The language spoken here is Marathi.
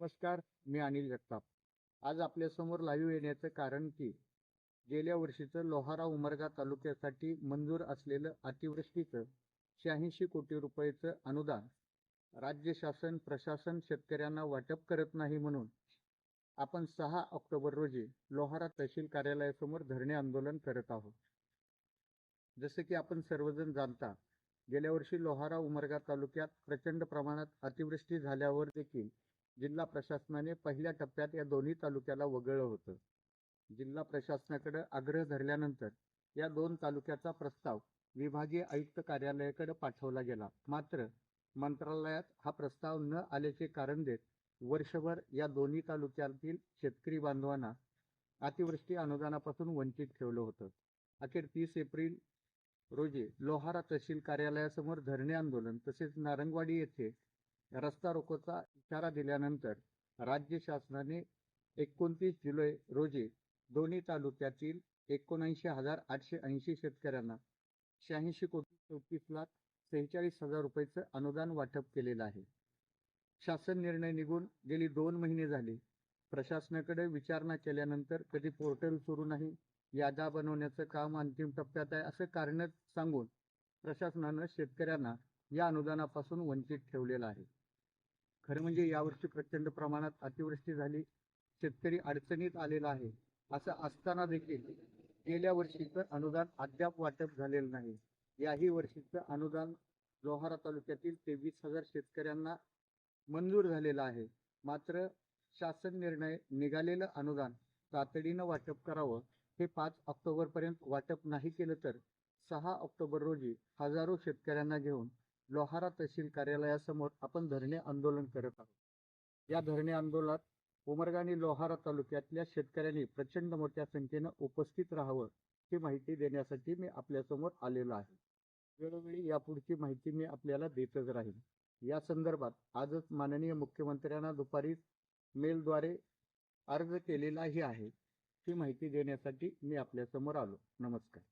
नमस्कार मी अनिल जगताप आज आपल्यासमोर लाईव्ह येण्याचं कारण की गेल्या वर्षीचं लोहारा उमरगा तालुक्यासाठी मंजूर असलेलं अतिवृष्टीचं शहाऐंशी कोटी रुपयेचं अनुदान राज्य शासन प्रशासन शेतकऱ्यांना वाटप करत नाही म्हणून आपण सहा ऑक्टोबर रोजी लोहारा तहसील कार्यालयासमोर धरणे आंदोलन करत आहोत. जसे की आपण सर्वजण जाणता गेल्या वर्षी लोहारा उमरगा तालुक्यात प्रचंड प्रमाणात अतिवृष्टी झाल्यावर देखील जिल्हा प्रशासनाने पहिल्या टप्प्यात या दोन्ही तालुक्याला वगळलं होतं. जिल्हा प्रशासनाकडे आग्रह धरल्यानंतर या दोन तालुक्याचा प्रस्ताव विभागीय आयुक्त कार्यालयाकडे पाठवला गेला. मात्र मंत्रालयात हा प्रस्ताव न आल्याचे कारण देत वर्षभर या दोन्ही तालुक्यातील शेतकरी बांधवांना अतिवृष्टी अनुदानापासून वंचित ठेवलं होतं. अखेर तीस एप्रिल रोजी लोहारा तहसील कार्यालयासमोर धरणे आंदोलन तसेच नारंगवाडी येथे रस्ता रोकोचा इशारा दिल्यानंतर राज्य शासनाने एकोणतीस जुलै रोजी दोन्ही तालुक्यातील एकोणऐंशी हजार आठशे ऐंशी शेतकऱ्यांना शहाऐंशी कोटी चौतीस लाख सेहेचाळीस हजार रुपयाचं अनुदान वाटप केलेलं आहे. शासन निर्णय निघून गेली दोन महिने झाले. प्रशासनाकडे विचारणा केल्यानंतर कधी पोर्टल सुरू नाही यादा बनवण्याचं काम अंतिम टप्प्यात आहे असं कारण सांगून प्रशासनानं शेतकऱ्यांना या अनुदानापासून वंचित ठेवलेलं आहे. खरं म्हणजे यावर्षी प्रचंड प्रमाणात अतिवृष्टी झाली. शेतकरी अडचणीत आलेला आहे. असं असताना देखील गेल्या वर्षीचं अनुदान अद्याप वाटप झालेलं नाही. याही वर्षीचं अनुदान लोहारा तालुक्यातील तेवीस हजार शेतकऱ्यांना मंजूर झालेलं आहे. मात्र शासन निर्णय निघालेलं अनुदान तातडीनं वाटप करावं हे पाच ऑक्टोबरपर्यंत वाटप नाही केलं तर सहा ऑक्टोबर रोजी हजारो शेतकऱ्यांना घेऊन लोहारा तहसील कार्यालयासमोर आपण धरणे आंदोलन करत आहोत. या धरणे आंदोलनात उमरगा आणि लोहारा तालुक्यातल्या शेतकऱ्यांनी प्रचंड मोठ्या संख्येनं उपस्थित राहावं ही माहिती देण्यासाठी मी आपल्यासमोर आलेलो आहे. वेळोवेळी यापुढची माहिती मी आपल्याला देतच राहील या संदर्भात आजच माननीय मुख्यमंत्र्यांना दुपारी मेलद्वारे अर्ज केलेलाही आहे. ही माहिती देण्यासाठी मी आपल्यासमोर आलो. नमस्कार.